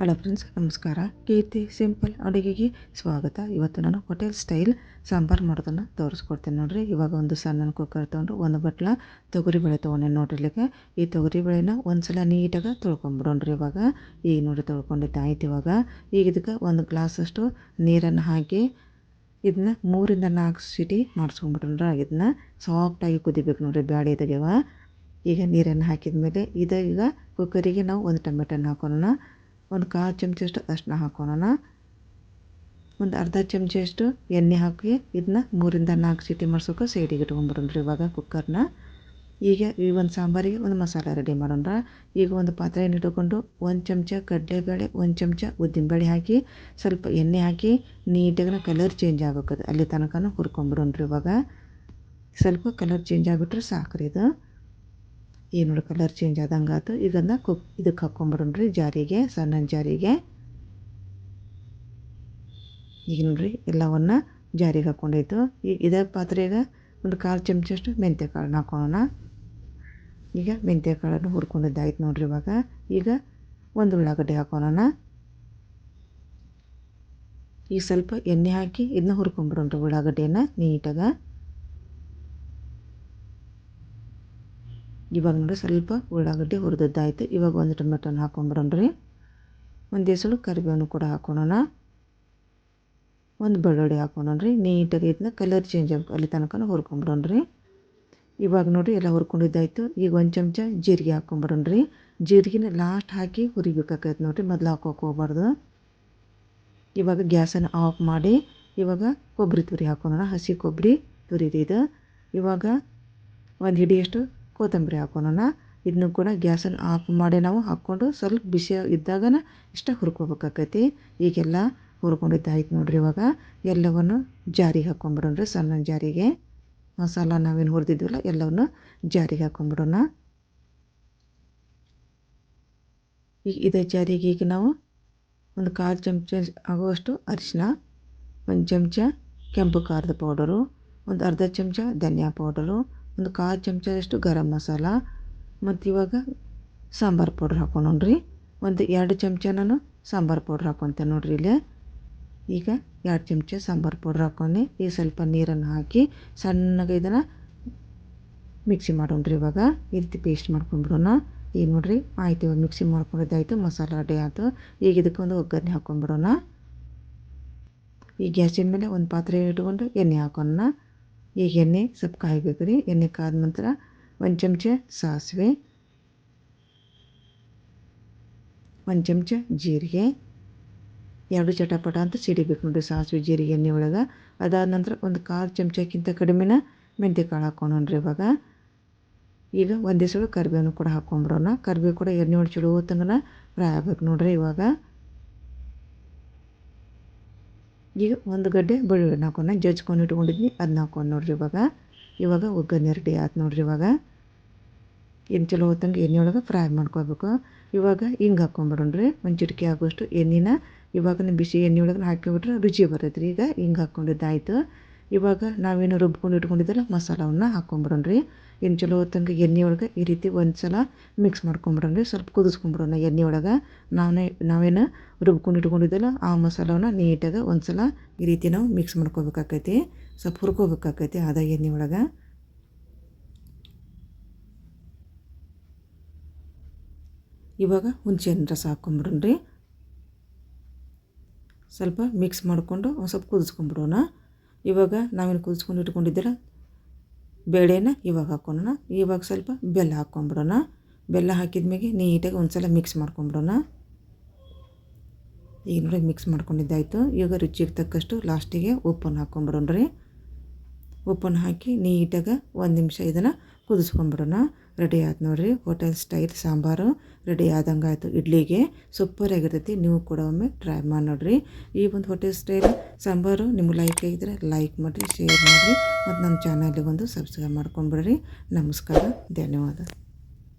Hello friends, ನಮಸ್ಕಾರ. ಕೀರ್ತಿ simple ಅಡುಗೆಗೆ ಸ್ವಾಗತ. ಇವತ್ತು ನಾನು ಹೋಟೆಲ್ ಸ್ಟೈಲ್ ಸಾಂಬಾರು ಮಾಡೋದನ್ನು ತೋರಿಸ್ಕೊಡ್ತೀನಿ ನೋಡಿರಿ. ಇವಾಗ ಒಂದು ಸಣ್ಣ ಕುಕ್ಕರ್ ತೊಗೊಂಡು ಒಂದು ಬಟ್ಲ ತೊಗರಿಬೇಳೆ ತೊಗೊಂಡೆ ನೋಡಿರ್ಲಿಕ್ಕೆ ಈ ತೊಗರಿಬೇಳೆನ ಒಂದು ಸಲ ನೀಟಾಗಿ ತೊಳ್ಕೊಂಬಿಡೋಣ್ರಿ ಇವಾಗ. ಈಗ ನೋಡಿ ತೊಳ್ಕೊಂಡಿದ್ದು ಆಯ್ತು ಇವಾಗ. ಈಗ ಇದಕ್ಕೆ ಒಂದು ಗ್ಲಾಸಷ್ಟು ನೀರನ್ನು ಹಾಕಿ ಇದನ್ನ ಮೂರಿಂದ ನಾಲ್ಕು ಸಿಟಿ ಮಾಡಿಸ್ಕೊಂಬಿಟ್ರೆ ಇದನ್ನ ಸಾಫ್ಟಾಗಿ ಕುದಿಬೇಕು ನೋಡಿರಿ ಬ್ಯಾಡಿ ತೆಗೆವ ಈಗ ನೀರನ್ನು ಹಾಕಿದ ಮೇಲೆ ಈಗ ಕುಕ್ಕರಿಗೆ ನಾವು ಒಂದು ಟೊಮೆಟೊನ ಹಾಕೋಣ ಒಂದು ಕಾಲು ಚಮಚಷ್ಟು ಅರಿಶಿನ ಹಾಕೋಣ ಒಂದು ಅರ್ಧ ಚಮಚಷ್ಟು ಎಣ್ಣೆ ಹಾಕಿ ಇದನ್ನ ಮೂರಿಂದ ನಾಲ್ಕು ಸೀಟಿ ಮಾಡ್ಸೋಕೆ ಸೈಡಿಗೆ ಇಟ್ಕೊಂಡ್ಬಿಡೋಣ್ರಿ ಇವಾಗ ಕುಕ್ಕರ್ನ ಈಗ ಈ ಒಂದು ಸಾಂಬಾರಿಗೆ ಒಂದು ಮಸಾಲೆ ರೆಡಿ ಮಾಡೋಣ ಈಗ ಒಂದು ಪಾತ್ರೆಯನ್ನು ಇಟ್ಕೊಂಡು ಒಂದು ಚಮಚ ಕಡಲೆಬೇಳೆ, ಒಂದು ಚಮಚ ಉದ್ದಿನಬೇಳೆ ಹಾಕಿ, ಸ್ವಲ್ಪ ಎಣ್ಣೆ ಹಾಕಿ ನೀಟಾಗಿ ಕಲರ್ ಚೇಂಜ್ ಆಗ್ಬೇಕದು ಅಲ್ಲಿ ತನಕ ಹುರ್ಕೊಂಬಿಡೋಣ್ರಿ ಇವಾಗ. ಸ್ವಲ್ಪ ಕಲರ್ ಚೇಂಜ್ ಆಗಿಬಿಟ್ರೆ ರೀ ಇದು. ಈಗ ನೋಡಿ ಕಲರ್ ಚೇಂಜ್ ಆದಂಗೆ ಆಯ್ತು ಇದನ್ನು ಕುಕ್ ಇದಕ್ಕೆ ಹಾಕ್ಕೊಂಬಿಡೋಣ್ರಿ ಜಾರಿಗೆ ಸಣ್ಣ ಜಾರಿಗೆ. ಈಗ ನೋಡಿರಿ, ಎಲ್ಲವನ್ನು ಜಾರಿಗೆ ಹಾಕ್ಕೊಂಡಾಯ್ತು ಈಗ ಇದೇ ಪಾತ್ರೆಗೆ ಒಂದು ಕಾಲು ಚಮಚಷ್ಟು ಮೆಂತ್ಯ ಕಾಳನ್ನ ಹಾಕೋಣ. ಈಗ ಮೆಂತ್ಯ ಕಾಳನ್ನು ಹುರ್ಕೊಂಡಿದ್ದಾಯ್ತು ನೋಡ್ರಿ ಇವಾಗ. ಈಗ ಒಂದು ಉಳ್ಳಾಗಡ್ಡೆ ಹಾಕೋಣ. ಈಗ ಸ್ವಲ್ಪ ಎಣ್ಣೆ ಹಾಕಿ ಇದನ್ನ ಹುರ್ಕೊಂಬಿಡೋಣ್ರಿ ಉಳ್ಳಾಗಡ್ಡೆಯನ್ನು ನೀಟಾಗಿ. ಇವಾಗ ನೋಡಿ ಸ್ವಲ್ಪ ಉಳ್ಳಾಗಡ್ಡಿ ಹುರಿದದ್ದಾಯಿತು. ಇವಾಗ ಒಂದು ಟೊಮೆಟೊನ ಹಾಕೊಂಡ್ಬಿಡೋಣ್ರಿ ಒಂದು ಎಸಳು ಕರಿಬೇವನ್ನು ಕೂಡ ಹಾಕೋಣ ಒಂದು ಬೆಳ್ಳುಳ್ಳಿ ರೀ. ನೀಟಾಗಿ ಇದನ್ನ ಕಲರ್ ಚೇಂಜ್ ಆಗಿ ಅಲ್ಲಿ ತನಕ ಹುರ್ಕೊಂಬಿಡೋಣ್ರಿ ಇವಾಗ ನೋಡಿ ಎಲ್ಲ ಹುರ್ಕೊಂಡಿದ್ದಾಯಿತು. ಈಗ ಒಂದು ಚಮಚ ಜೀರಿಗೆ ಹಾಕ್ಕೊಂಬಿಡೋಣ್ರಿ ಜೀರಿಗೆನ ಲಾಸ್ಟ್ ಹಾಕಿ ಹುರಿಬೇಕಾಗೈತೆ ನೋಡಿರಿ. ಮೊದಲು ಹಾಕೋಕೆ ಹೋಗ್ಬಾರ್ದು. ಇವಾಗ ಗ್ಯಾಸನ್ನು ಆಫ್ ಮಾಡಿ ಇವಾಗ ಕೊಬ್ಬರಿ ತುರಿ ಹಾಕೋಣ ಹಸಿ ಕೊಬ್ಬರಿ ತುರಿದಿದೆ ಇವಾಗ ಒಂದು ಹಿಡಿಯಷ್ಟು ಕೊತ್ತಂಬರಿ ಹಾಕೋಣ ಇದನ್ನು ಕೂಡ ಗ್ಯಾಸನ್ನು ಆಫ್ ಮಾಡಿ ನಾವು ಹಾಕ್ಕೊಂಡು ಸ್ವಲ್ಪ ಬಿಸಿ ಇದ್ದಾಗನ ಇಷ್ಟ ಹುರ್ಕೊಬೇಕಾಕೈತಿ. ಈಗೆಲ್ಲ ಹುರ್ಕೊಂಡಿದ್ದಾಯ್ತು ನೋಡಿರಿ ಇವಾಗ. ಎಲ್ಲವನ್ನು ಜಾರಿಗೆ ಹಾಕ್ಕೊಂಬಿಡೋಣ್ರಿ ಸಣ್ಣ ಜಾರಿಗೆ. ಮಸಾಲ ನಾವೇನು ಹುರಿದಿದ್ವಲ್ಲ ಎಲ್ಲವನ್ನು ಜಾರಿಗೆ ಹಾಕ್ಕೊಂಬಿಡೋಣ ಈಗ ಇದೇ ಜಾರಿಗೆ ಈಗ ನಾವು ಒಂದು ಕಾಲು ಚಮಚ ಆಗುವಷ್ಟು ಅರಿಶಿನ ಒಂದು ಚಮಚ ಕೆಂಪು ಖಾರದ ಪೌಡರು, ಒಂದು ಅರ್ಧ ಚಮಚ ಧನಿಯಾ ಪೌಡರು ಒಂದು ಕಾಲು ಚಮಚದಷ್ಟು ಗರಂ ಮಸಾಲ, ಮತ್ತು ಇವಾಗ ಸಾಂಬಾರು ಪೌಡ್ರ್ ಹಾಕೋಣನ್ರಿ ಒಂದು ಎರಡು ಚಮಚ ನಾನು ಸಾಂಬಾರು ಪೌಡ್ರ್ ಹಾಕೊತೆ ನೋಡಿರಿ ಇಲ್ಲಿ. ಈಗ ಎರಡು ಚಮಚ ಸಾಂಬಾರು ಪೌಡ್ರ್ ಹಾಕ್ಕೊಂಡು ಈ ಸ್ವಲ್ಪ ನೀರನ್ನು ಹಾಕಿ ಸಣ್ಣಗೆ ಇದನ್ನು ಮಿಕ್ಸಿ ಮಾಡೋಣ್ರಿ ಇವಾಗ. ಈ ರೀತಿ ಪೇಸ್ಟ್ ಮಾಡ್ಕೊಂಡ್ಬಿಡೋಣ ಈಗ ನೋಡಿರಿ, ಆಯ್ತು ಇವಾಗ ಮಿಕ್ಸಿ ಮಾಡ್ಕೊಂಡಿದ್ದಾಯಿತು ಮಸಾಲ ರೆಡಿ ಆಯಿತು. ಈಗ ಇದಕ್ಕೆ ಒಂದು ಒಗ್ಗರಣೆ ಹಾಕ್ಕೊಂಡ್ಬಿಡೋಣ ಈ ಗ್ಯಾಸಿನ ಮೇಲೆ ಒಂದು ಪಾತ್ರೆ ಇಟ್ಕೊಂಡು ಎಣ್ಣೆ ಹಾಕೋಣ. ಈಗ ಎಣ್ಣೆ ಸ್ವಲ್ಪ ಕಾಯಬೇಕು ರೀ ಎಣ್ಣೆ ಕಾದ ನಂತರ ಒಂದು ಚಮಚ ಸಾಸಿವೆ, ಒಂದು ಚಮಚ ಜೀರಿಗೆ, ಎರಡು ಚಟಪಟ ಅಂತ ಸಿಡಿಬೇಕು ನೋಡಿರಿ ಸಾಸಿವೆ, ಜೀರಿಗೆ, ಎಣ್ಣೆ ಒಳಗೆ. ಅದಾದ ನಂತರ ಒಂದು ಕಾಲು ಚಮಚಕ್ಕಿಂತ ಕಡಿಮೆನ ಮೆಂತ್ಯ ಕಾಳು ಹಾಕೊಂಡ್ರಿ ಇವಾಗ. ಈಗ ಒಂದೇ ಸಲ ಕರಿಬೇವನ್ನು ಕೂಡ ಹಾಕ್ಕೊಂಬಿಡೋಣ ಕರಿಬೇವು ಕೂಡ ಎಣ್ಣೆ ಒಳಗೆ ಚಲೋ ಹೊತ್ತಂಗನ ಫ್ರೈ ಆಗ್ಬೇಕು ನೋಡಿರಿ ಇವಾಗ. ಈಗ ಒಂದು ಗಡ್ಡೆ ಬೆಳ್ಳುಳ್ಳಿ ಹಾಕೋಣ ಜಜ್ಕೊಂಡು ಇಟ್ಕೊಂಡಿದ್ವಿ. ಅದನ್ನ ಹಾಕೊಂಡು ನೋಡ್ರಿ ಇವಾಗ. ಇವಾಗ ಒಗ್ಗರಣೆ ರೆಡಿ ಆಯ್ತು ನೋಡ್ರಿ ಇವಾಗ. ಏನು ಚಲೋ ಹೋತಂಗೆ ಎಣ್ಣೆ ಒಳಗೆ ಫ್ರೈ ಮಾಡ್ಕೋಬೇಕು. ಇವಾಗ ಹಿಂಗೆ ಹಾಕ್ಕೊಂಬಿಡೋಣ್ರಿ ಒಂದು ಚಿಟಿಕೆ ಆಗುವಷ್ಟು ಎಣ್ಣೆನ ಇವಾಗ ಬಿಸಿ ಎಣ್ಣೆ ಒಳಗೆ ಹಾಕಿಬಿಟ್ರೆ ರುಚಿ ಬರುತ್ತೆ ಈಗ ಹಿಂಗೆ ಹಾಕ್ಕೊಂಡಿದ್ದಾಯ್ತು ಇವಾಗ ನಾವೇನು ರುಬ್ಕೊಂಡು ಇಟ್ಕೊಂಡಿದ್ದಲ್ಲ ಮಸಾಲವನ್ನು ಹಾಕ್ಕೊಂಬಿಡೋಣ್ರಿ ಇನ್ನು ಚಲೋ ಹೊತ್ತಂಗೆ ಎಣ್ಣೆ ಒಳಗೆ ಈ ರೀತಿ ಒಂದು ಸಲ ಮಿಕ್ಸ್ ಮಾಡ್ಕೊಂಬಿಡೋಣ ಸ್ವಲ್ಪ ಕುದಿಸ್ಕೊಂಬಿಡೋಣ ಎಣ್ಣೆ ಒಳಗೆ. ನಾವೇ ನಾವೇನು ರುಬ್ಕೊಂಡು ಇಟ್ಕೊಂಡಿದ್ದಲ್ಲ, ಆ ಮಸಾಲವನ್ನು ನೀಟಾಗಿ ಒಂದು ಸಲ ಈ ರೀತಿ ನಾವು ಮಿಕ್ಸ್ ಮಾಡ್ಕೋಬೇಕಾಕೈತಿ. ಸ್ವಲ್ಪ ಹುರ್ಕೋಬೇಕಾಕೈತಿ ಅದ ಎಣ್ಣೆ ಒಳಗೆ. ಇವಾಗ ಹುಣಸೆಹಣ್ಣು ರಸ ಹಾಕ್ಕೊಂಬಿಡೋಣ್ರಿ ಸ್ವಲ್ಪ ಮಿಕ್ಸ್ ಮಾಡಿಕೊಂಡು ಸ್ವಲ್ಪ ಕುದಿಸ್ಕೊಂಬಿಡೋಣ. ಇವಾಗ ನಾವೇನು ಕುದಿಸ್ಕೊಂಡು ಇಟ್ಕೊಂಡಿದ್ದೀರ ಬೇಳೆನ ಇವಾಗ ಹಾಕ್ಕೊಳೋಣ ಇವಾಗ ಸ್ವಲ್ಪ ಬೆಲ್ಲ ಹಾಕ್ಕೊಂಬಿಡೋಣ. ಬೆಲ್ಲ ಹಾಕಿದ್ಮೇಲೆ ನೀಟಾಗಿ ಒಂದು ಸಲ ಮಿಕ್ಸ್ ಮಾಡ್ಕೊಂಬಿಡೋಣ. ಈಗ ನೋಡಿ ಮಿಕ್ಸ್ ಮಾಡ್ಕೊಂಡಿದ್ದಾಯಿತು. ಈಗ ರುಚಿಗೆ ತಕ್ಕಷ್ಟು ಲಾಸ್ಟಿಗೆ ಉಪ್ಪನ್ನು ಹಾಕ್ಕೊಂಬಿಡೋಣ್ರಿ ಉಪ್ಪನ್ನು ಹಾಕಿ ನೀಟಾಗಿ ಒಂದು ನಿಮಿಷ ಇದನ್ನು ಕುದಿಸ್ಕೊಂಡ್ಬಿಡೋಣ ರೆಡಿ ಆಯ್ತು ನೋಡಿರಿ. Hotel style sambar. ರೆಡಿ ಆದಂಗೆ ಆಯಿತು. ಇಡ್ಲಿಗೆ ಸೂಪರಾಗಿರ್ತೈತಿ ನೀವು ಕೂಡ ಒಮ್ಮೆ ಟ್ರೈ ಮಾಡಿ ನೋಡಿರಿ. ಈ ಒಂದು ಹೋಟೆಲ್ ಸ್ಟೈಲ್ ಸಾಂಬಾರು ನಿಮ್ಗೆ ಲೈಕ್ ಆಗಿದ್ರೆ ಲೈಕ್ ಮಾಡಿರಿ, ಶೇರ್ ಮಾಡಿರಿ. ಮತ್ತು ನನ್ನ ಚಾನಲ್ಗೆ ಒಂದು ಸಬ್ಸ್ಕ್ರೈಬ್ ಮಾಡ್ಕೊಂಬಿಡ್ರಿ. ನಮಸ್ಕಾರ. ಧನ್ಯವಾದ.